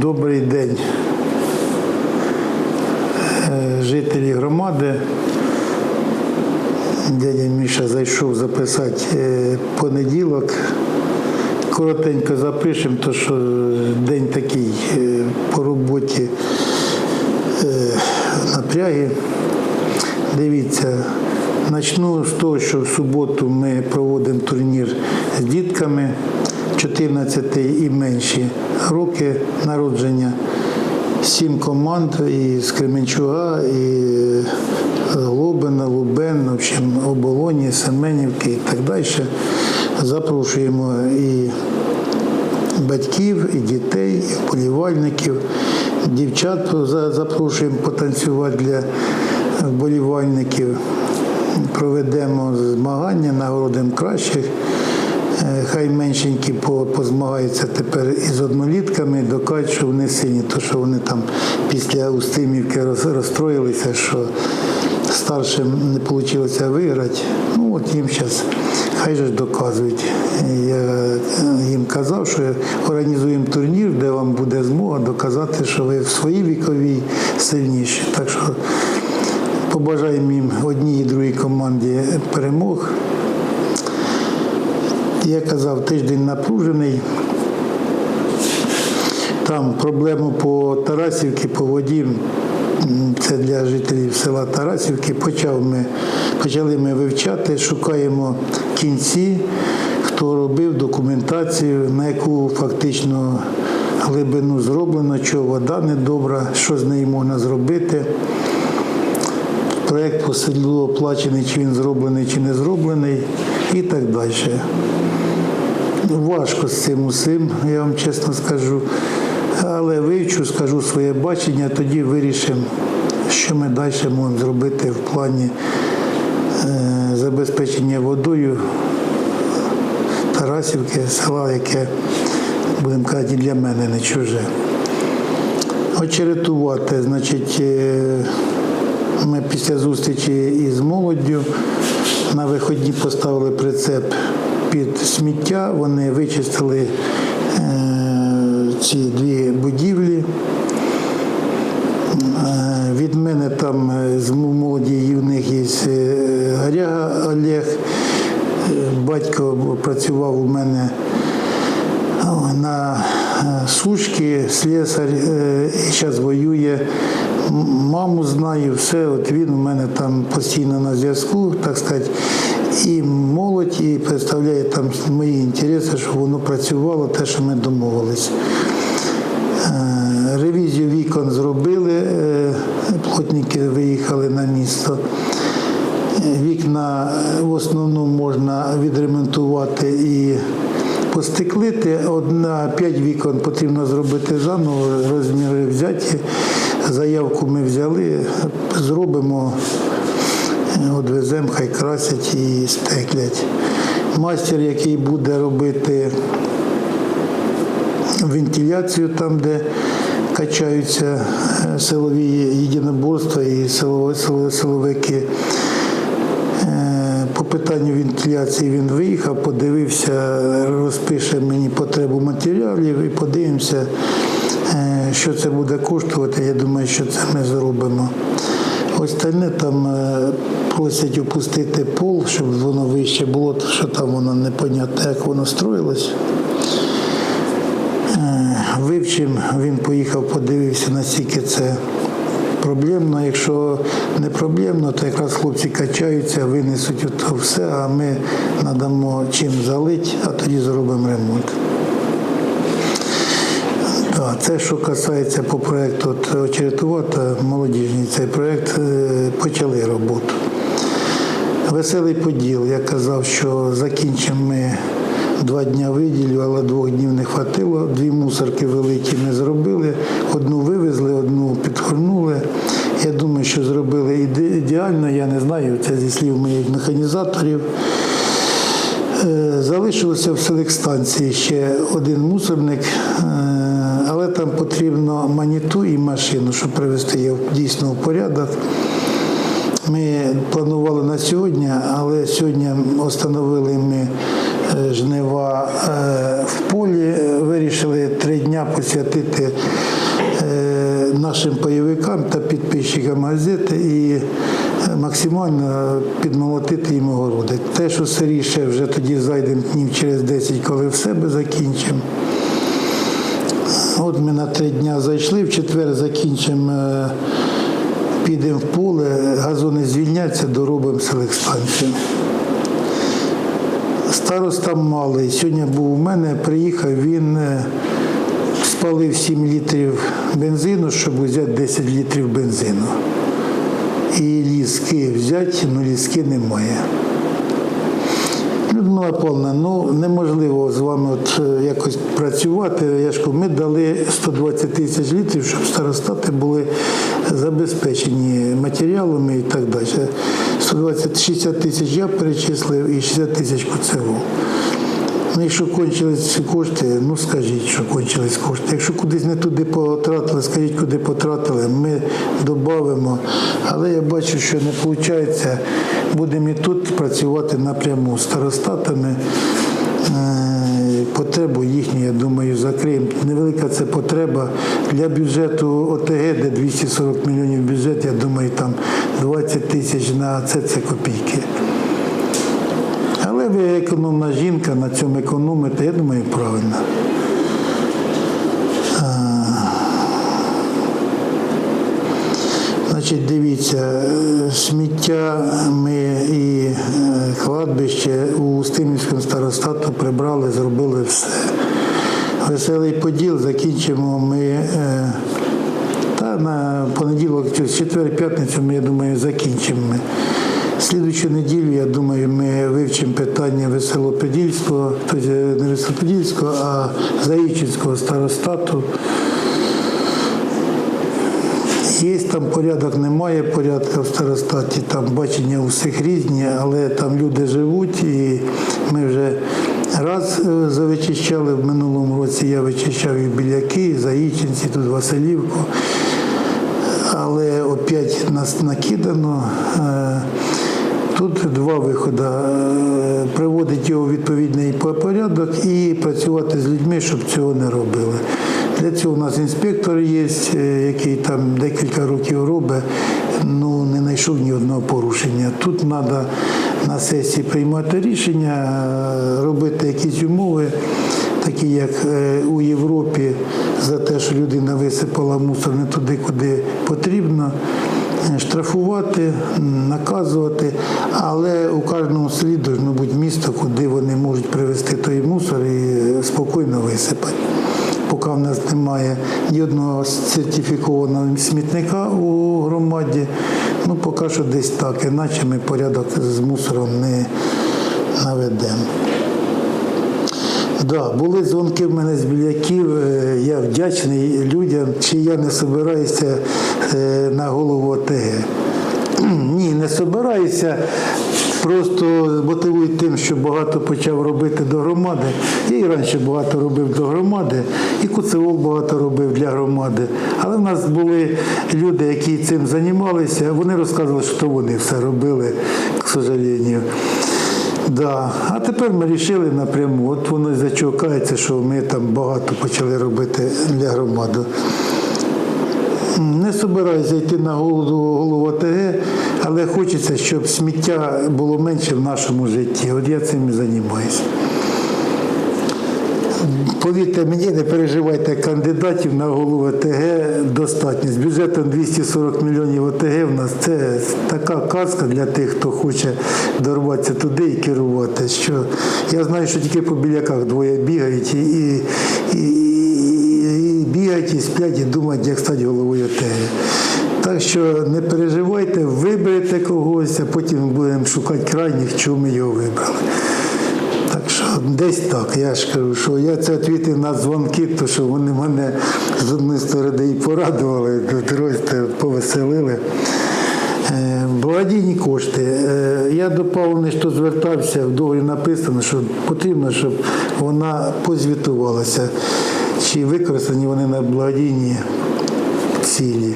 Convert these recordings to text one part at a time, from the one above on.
Добрий день, Е, жителі громади. Дядя Міша зайшов записати е, понеділок. Коротенько запишемо, то що день такий е, по роботі напряги. Дивіться, почну з того, що в суботу ми проводимо турнір з дітками 14 і менші роки народження. Сім команд із Кременчуга, і Глобина, Лубен, в общем, Оболоні, Семенівки і так далі. Запрошуємо і батьків, і дітей, і вболівальників. Дівчат запрошуємо потанцювати для вболівальників. Проведемо змагання, нагородимо кращих. Хай меншенькі позмагаються тепер із однолітками, докажуть, що вони сині, то що вони там після Устимівки роз- розстроїлися, що старшим не вийшло виграти. Ну от їм зараз хай же доказують. Я е, їм казав, що організуємо турнір, де вам буде змога доказати, що ви в своїй віковій сильніші. Так що побажаємо їм одній і другій команді перемог. Я казав, тиждень напружений. Там проблему по Тарасівці, по воді. Це для жителів села Тарасівки. Почав ми, почали ми вивчати, шукаємо кінці, хто робив документацію, на яку фактично глибину зроблено, що вода недобра, що з нею можна зробити. Проєкт по селу оплачений, чи він зроблений, чи не зроблений, і так далі. Важко з цим усім, я вам чесно скажу. Але вивчу, скажу своє бачення, тоді вирішимо, що ми далі можемо зробити в плані е, забезпечення водою Тарасівки, села, яке, будемо казати, для мене не чуже. Очеретувати, значить, е, ми після зустрічі із молоддю на виходні поставили прицеп під сміття. Вони вичистили е, ці дві будівлі. Е, Від мене там е, з молоді в них є Гаряга Олег. Батько працював у мене на сушки, слесар, зараз воює. Маму знаю, все, от він у мене там постійно на зв'язку, так сказати, і молодь, і представляє там мої інтереси, щоб воно працювало, те, що ми домовились. Е, Ревізію вікон зробили, е, плотники виїхали на місто. Е, Вікна в основному можна відремонтувати і постеклити. Одна п'ять вікон потрібно зробити заново, розміри взяті. Заявку ми взяли, зробимо, відвеземо, хай красять і стеклять. Мастер, який буде робити вентиляцію там, де качаються е, силові єдиноборства і силовики. Е, По питанню вентиляції він виїхав, подивився, розпише мені потребу матеріалів і подивимося, е, що це буде коштувати. Я думаю, що це ми зробимо. Остальне там просять опустити пол, щоб воно вище було, що там воно непонятно, як воно строїлось. Е, Вивчим, він поїхав, подивився, наскільки це проблемно. Якщо не проблемно, то якраз хлопці качаються, винесуть ото все, а ми надамо чим залити, а тоді зробимо ремонт. Це що касається по проєкту от очеретувата, молодіжний цей проєкт, е, почали роботу. Веселий поділ. Я казав, що закінчимо ми два дні виділю, але двох днів не хватило. Дві мусорки великі ми зробили. Одну вивезли, одну підгорнули. Я думаю, що зробили іде- ідеально. Я не знаю, це зі слів моїх механізаторів. Е, Залишилося в селекстанції ще один мусорник, е, але там потрібно маніту і машину, щоб привести його дійсно в порядок. Ми планували на сьогодні, але сьогодні встановили ми е, жнива е, в полі, вирішили три дня присвятити е, нашим пайовикам та підписчикам газети і максимально підмолотити їм огороди. Те, що сиріше, вже тоді зайдемо днів через 10, коли в себе закінчимо. От ми на три дня зайшли, в четвер закінчимо, підемо в поле, газони звільняться, доробимо селекстанцію. Староста малий. Сьогодні був у мене, приїхав, він е, спалив 7 літрів бензину, щоб взяти 10 літрів бензину. І ліски взяти, ну ліски немає. Людмила Павловна, ну неможливо з вами от е, якось працювати. Я ж кажу, ми дали 120 тисяч літрів, щоб старостати були забезпечені матеріалами і так далі. 120, 60 тисяч я перечислив і 60 тисяч КЦУ. Ну, якщо кончились кошти, ну скажіть, що кончились кошти. Якщо кудись не туди потратили, скажіть, куди потратили, ми додамо. Але я бачу, що не виходить. Будемо і тут працювати напряму з старостатами. Потребу їхню, я думаю, закриємо. Невелика це потреба для бюджету ОТГ, де 240 мільйонів бюджет, я думаю, там 20 тисяч на це це копійки. Але ви економна жінка, на цьому економите, я думаю, правильно. Значить, дивіться, е, сміття ми і е, кладбище у Стимівському старостату прибрали, зробили все. Веселий поділ закінчимо ми. е, Та на понеділок, чи в четвер, п'ятницю ми, я думаю, закінчимо. ми. Слідуючу неділю, я думаю, ми вивчимо питання Веселоподільського, тобто не Веселоподільського, а Заїчинського старостату. Є там порядок, немає порядку в старостаті, там бачення у всіх різні, але там люди живуть і ми вже раз е, завичищали в минулому році, я вичищав і біляки, і Заїчинці, тут Василівку. Але опять нас накидано. Е, Тут два виходи. Е, Приводити його у відповідний порядок і працювати з людьми, щоб цього не робили. Для цього у нас інспектор є, е, який там декілька років робить, ну не знайшов ні одного порушення. Тут треба на сесії приймати рішення, е, робити якісь умови, такі як е, у Європі, за те, що людина висипала мусор не туди, куди потрібно штрафувати, наказувати, але у кожному селі повинно бути місто, куди вони можуть привезти той мусор і спокійно висипати. Поки в нас немає ні одного сертифікованого смітника у громаді, ну поки що десь так, іначе ми порядок з мусором не наведемо. Да, були дзвонки в мене з біляків. е, Я вдячний людям, чи я не собираюся е, на голову ОТГ. Ні, не собираюся. Просто мотивують тим, що багато почав робити до громади. Я і раніше багато робив до громади, і Куцевол багато робив для громади. Але в нас були люди, які цим займалися, вони розказували, що вони все робили, к сожалению. Да. А тепер ми вирішили напряму. От воно і за чого кається, що ми там багато почали робити для громади. Не собираюся йти на голову, голову ОТГ, але хочеться, щоб сміття було менше в нашому житті. От я цим і займаюся. Повірте мені, не переживайте, кандидатів на голову ОТГ достатньо. З бюджетом 240 мільйонів ОТГ в нас це така казка для тих, хто хоче дорватися туди і керувати. Що я знаю, що тільки по біляках двоє бігають і, і, і бігають, і думають, як стати головою ОТГ. Так що не переживайте, виберете когось, а потім будемо шукати крайніх, чому ми його вибрали. Так що десь так. Я ж кажу, що я це відповів на дзвонки, то що вони мене з однієї сторони і порадували, з другої повеселили. Е, Благодійні кошти. Е, Я до Павловни, що звертався, в договорі написано, що потрібно, щоб вона позвітувалася, чи використані вони на благодійні цілі.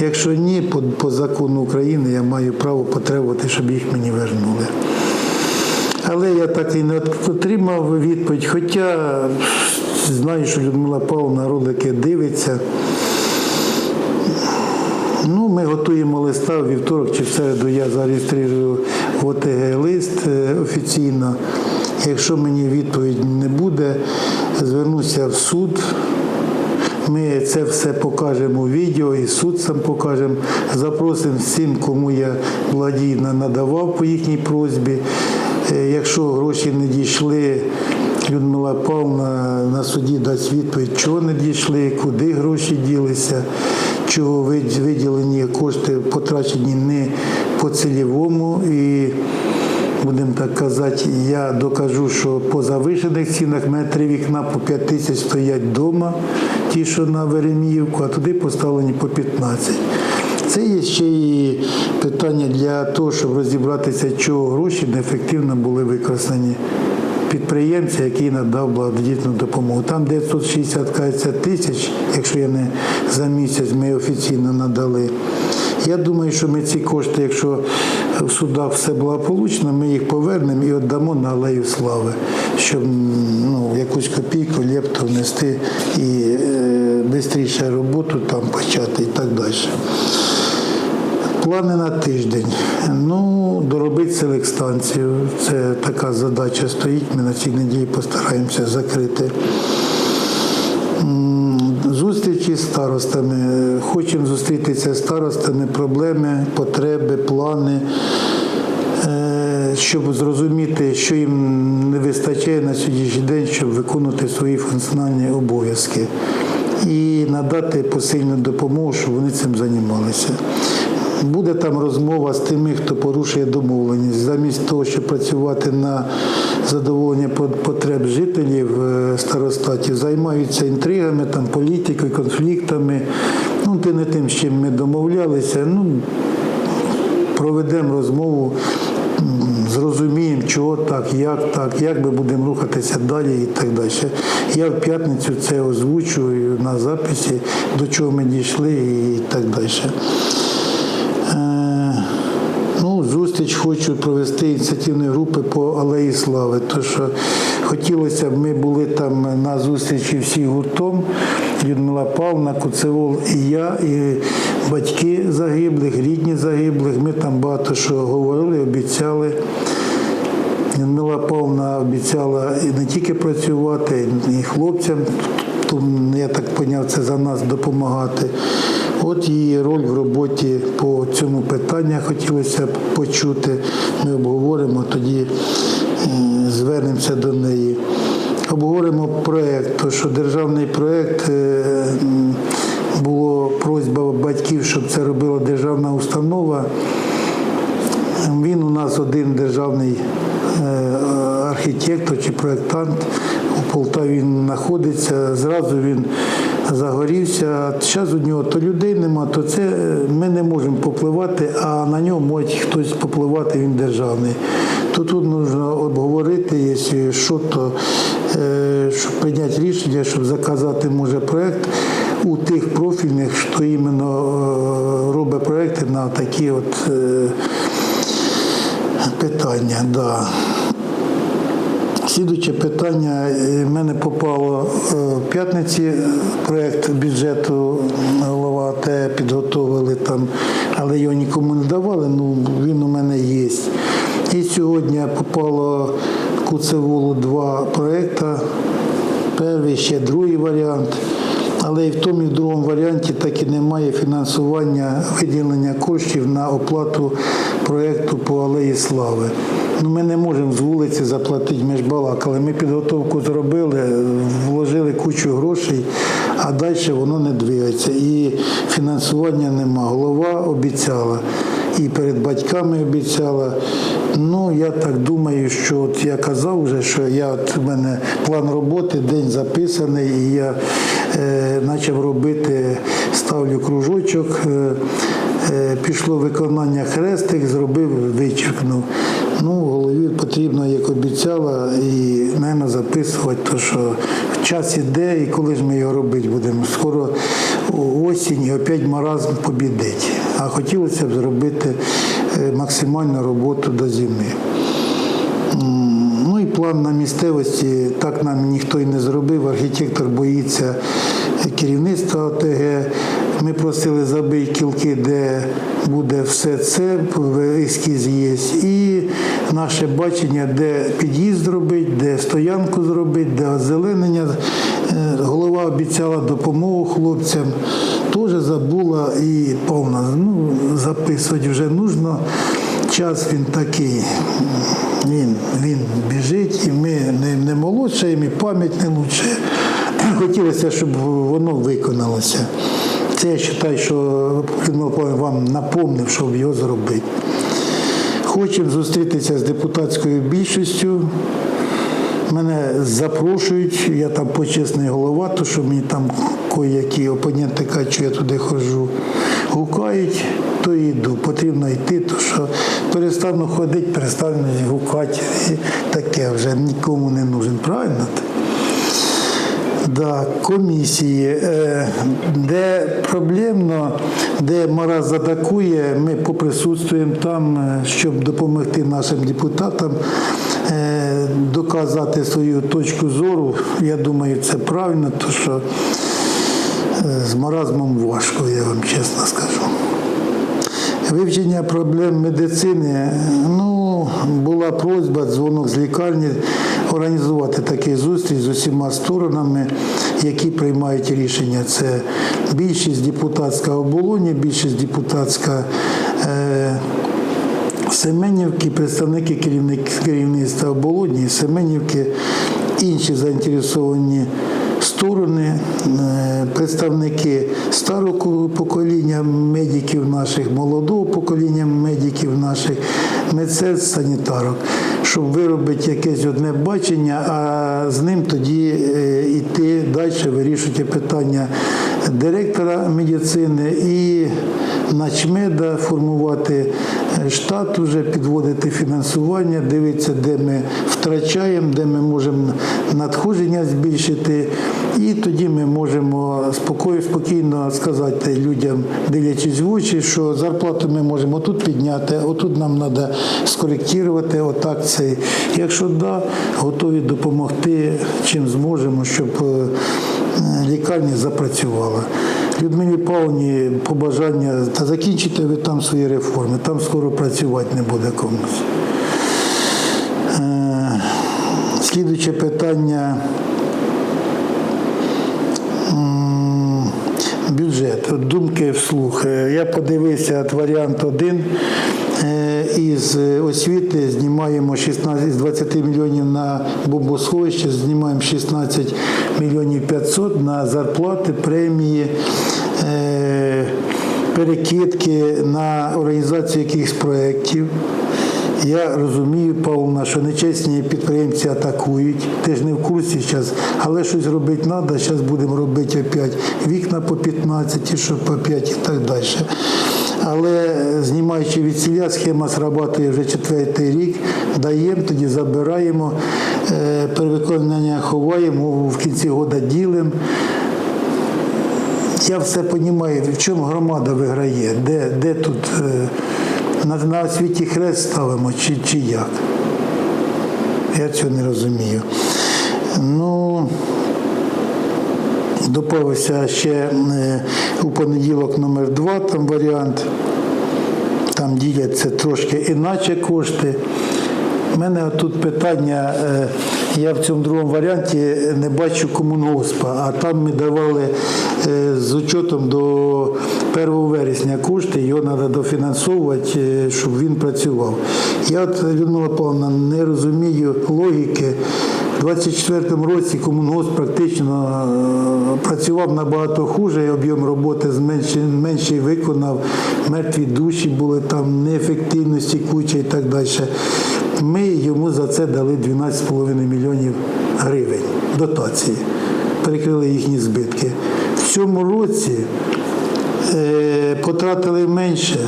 Якщо ні, по, по закону України я маю право потребувати, щоб їх мені вернули. Але я так і не отримав відповідь. Хоча знаю, що Людмила Павловна ролики дивиться. Ну, ми готуємо листа в вівторок чи в середу я зареєструю в ОТГ лист е, офіційно. Якщо мені відповідь не буде, звернуся в суд. Ми це все покажемо у відео і суд сам покажемо. Запросимо всім, кому я благодійно надавав по їхній просьбі. Е, Якщо гроші не дійшли, Людмила Павловна на суді дасть відповідь, чого не дійшли, куди гроші ділися, чого виділені кошти потрачені не по цільовому. І будемо так казати, я докажу, що по завишених цінах в мене три вікна по 5 тисяч стоять вдома, ті, що на Вереміївку, а туди поставлені по 15. Це є ще і питання для того, щоб розібратися, чого гроші неефективно були використані підприємця, який надав благодійну допомогу. Там 960 кажеться, тисяч, якщо я не за місяць ми офіційно надали. Я думаю, що ми ці кошти, якщо в судах все благополучно, ми їх повернемо і віддамо на алею слави, щоб ну, якусь копійку, лепту внести і е, швидше роботу там почати і так далі. Плани на тиждень. Ну, доробити селекстанцію. Це така задача стоїть. Ми на цій неділі постараємося закрити. Старостами. Хочемо зустрітися з старостами, проблеми, потреби, плани, е, щоб зрозуміти, що їм не вистачає на сьогоднішній день, щоб виконувати свої функціональні обов'язки. І надати посильну допомогу, щоб вони цим займалися. Буде там розмова з тими, хто порушує домовленість. Замість того, щоб працювати на задоволення потреб жителів е, старостатів, займаються інтригами, там, політикою, конфліктами. Ну, ти не тим, з чим ми домовлялися. Ну, проведемо розмову, зрозуміємо, чого так, як так, як ми будемо рухатися далі і так далі. Я в п'ятницю це озвучую на записі, до чого ми дійшли і так далі. Зустріч хочу провести ініціативної групи по Алеї Слави. То що хотілося б, ми були там на зустрічі всі гуртом. Людмила Павловна, Куцевол і я, і батьки загиблих, рідні загиблих. Ми там багато що говорили, обіцяли. Людмила Павловна обіцяла і не тільки працювати, і хлопцям, тому, я так поняв, це за нас допомагати. От її роль в роботі по цьому питанню хотілося б почути. Ми обговоримо, тоді звернемося до неї. Обговоримо проєкт, тому що державний проєкт е, м, було просьба батьків, щоб це робила державна установа. Він у нас один державний е, архітектор чи проєктант. У Полтаві він знаходиться. Зразу він загорівся. Зараз у нього то людей нема, то це е, ми не можемо попливати, а на нього може хтось попливати, він державний. То тут потрібно обговорити, якщо що, то е, щоб прийняти рішення, щоб заказати може проєкт у тих профільних, що іменно е, робить проєкти на такі от. Питання. Да. Слідуюче питання. е, В мене попало е, в п'ятниці проєкт бюджету голова АТ підготовили там, але його нікому не давали, ну він у мене є. І сьогодні попало в Куцеволу два проєкти. Перший, ще другий варіант. Але і в тому, і в другому варіанті так і немає фінансування виділення коштів на оплату проєкту по Алеї Слави. Ну, ми не можемо з вулиці заплатити, ми ж. Ми підготовку зробили, вложили кучу грошей, а далі воно не двигається. І фінансування нема. Голова обіцяла і перед батьками обіцяла. Ну, я так думаю, що от я казав вже, що я от у мене план роботи, день записаний, і я е, почав робити, ставлю кружочок, е, е, пішло виконання хрестик, зробив, вичеркнув. Ну, в голові потрібно, як обіцяла, і, мабуть, записувати, то, що час іде, і коли ж ми його робити будемо. Скоро осінь і опять маразм побідить. А хотілося б зробити е, максимальну роботу до зими. М, план на місцевості так нам ніхто і не зробив. Архітектор боїться керівництва ОТГ. Ми просили забити кілки, де буде все це, ескіз є. І наше бачення, де під'їзд зробити, де стоянку зробити, де озеленення. Е, Голова обіцяла допомогу хлопцям. Теж забула і повна. Ну, записувати вже нужно. Час він такий, він, він біжить, і ми не, не молодшаємо, і пам'ять не лучше. Хотілося, щоб воно виконалося. Це я вважаю, що вам напомнив, щоб його зробити. Хочемо зустрітися з депутатською більшістю. Мене запрошують, я там почесний голова, то що мені там кої-які опоненти кажуть, що я туди ходжу, гукають, то йду. Потрібно йти, то що перестану ходити, перестану гукати. І таке вже нікому не нужен. Правильно? Да, комісії, Е, де проблемно, де мороз задакує, ми поприсутствуємо там, е, щоб допомогти нашим депутатам е, доказати свою точку зору. Я думаю, це правильно, тому що з маразмом важко, я вам чесно скажу. Вивчення проблем медицини. Ну, була просьба, дзвонок з лікарні організувати такий зустріч з усіма сторонами, які приймають рішення. Це більшість депутатська оболоні, більшість депутатська. Е- Семенівки, представники керівництва оболоні, Семенівки, інші заінтересовані сторони, е, представники старого покоління медиків наших, молодого покоління медиків наших, медсестр, санітарок, щоб виробити якесь одне бачення, а з ним тоді е, йти далі, вирішувати питання директора медицини і начмеда, формувати е, штат, уже підводити фінансування, дивитися, де ми втрачаємо, де ми можемо надходження збільшити. І тоді ми можемо спокійно, спокійно сказати людям, дивлячись в очі, що зарплату ми можемо тут підняти, отут нам треба скоректувати, отак це. Якщо да, готові допомогти, чим зможемо, щоб е, лікарня запрацювала. Людмилі Павловні побажання та закінчите ви там свої реформи, там скоро працювати не буде комусь. Е, Слідуюче питання. Бюджет, От думки вслух. Е, Я подивився от варіант 1. Із е, освіти знімаємо 16 з 20 мільйонів на бомбосховище, знімаємо 16 мільйонів 500 на зарплати, премії, е, перекидки на організацію якихось проєктів. Я розумію, Павловна, що нечесні підприємці атакують, ти ж не в курсі зараз, але щось робити треба, зараз будемо робити опять. Вікна по 15, що по 5 і так далі. Але знімаючи від сіля, схема срабатує вже четвертий рік, даємо, тоді забираємо, е, перевиконання ховаємо, в кінці року ділимо. Я все розумію, в чому громада виграє, де, де тут е, на, на освіті хрест ставимо чи, чи як. Я цього не розумію. Ну, Допавився ще е, у понеділок номер 2 там варіант. Там діляться трошки іначе кошти. У мене тут питання, е, я в цьому другому варіанті не бачу комунгоспа, а там ми давали з учетом до 1 вересня кошти, його треба дофінансовувати, е, щоб він працював. Я от, Людмила Павловна, не розумію логіки. У 24-му році комунгосп практично е, працював набагато хуже, об'єм роботи зменший, менший виконав, мертві душі були там, неефективності куча і так далі. Ми йому за це дали 12,5 мільйонів гривень дотації, перекрили їхні збитки. Цьому році е, потратили менше,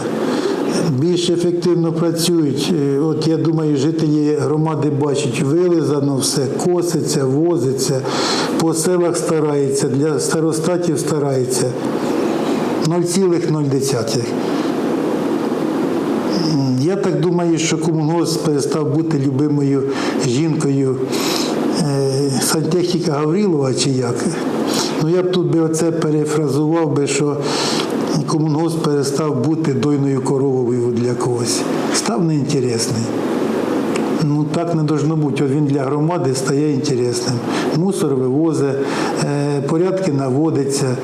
більш ефективно працюють. Е, От я думаю, жителі громади бачать, вилизано все, коситься, возиться, по селах старається, для старостатів старається. 0,0. Я так думаю, що комунгосп перестав бути любимою жінкою е, сантехніка Гаврилова чи як. Ну я б тут би оце перефразував би, що комунгосп перестав бути дойною коровою для когось. Став неінтересний. Ну так не должно бути. От він для громади стає інтересним. Мусор вивозить, е, порядки наводиться.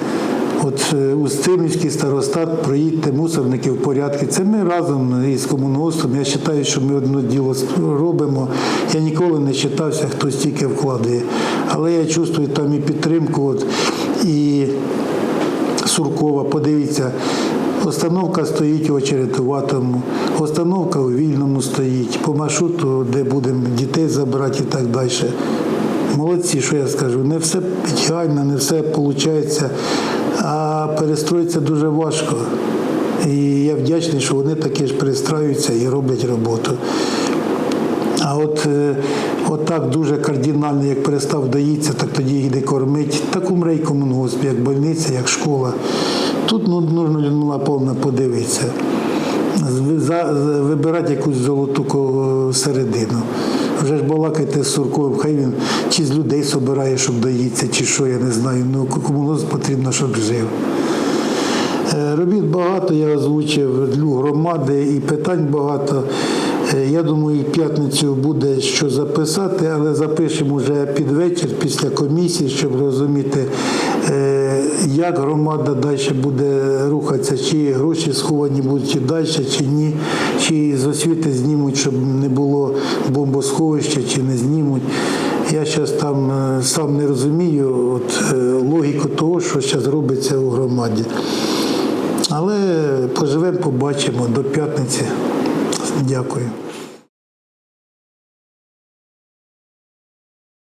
От е, Устимівський старостат, проїдьте мусорники в порядки. Це ми разом із комунгоспом. Я вважаю, що ми одне діло робимо. Я ніколи не вважався, хто стільки вкладає. Але я чувствую там і підтримку, от, і Суркова, подивіться, Остановка стоїть у Очеретуватому, остановка у Вільному стоїть, по маршруту, де будемо дітей забирати і так далі. Молодці, що я скажу, не все ідеально, не все виходить, а перестроїтися дуже важко. І я вдячний, що вони таки ж перестраюються і роблять роботу. А от, е, от так дуже кардинально, як перестав доїтися, так тоді не кормить. Так умре й комунгосп, як больниця, як школа. Тут ну, нужно Людмила подивитися. Вибирати якусь золоту середину. Вже ж балакайте з Сурковим, хай він чи з людей собирає, щоб доїться, чи що, я не знаю. Ну, комунгосп потрібно, щоб жив. Е, Робіт багато, я озвучив громади і питань багато. Е, Я думаю, в п'ятницю буде що записати, але запишемо вже під вечір після комісії, щоб розуміти, як громада далі буде рухатися, чи гроші сховані будуть і далі, чи ні, чи з освіти знімуть, щоб не було бомбосховища, чи не знімуть. Я зараз там е, сам не розумію от, е, логіку того, що зараз робиться у громаді. Але поживемо, побачимо до п'ятниці. Дякую.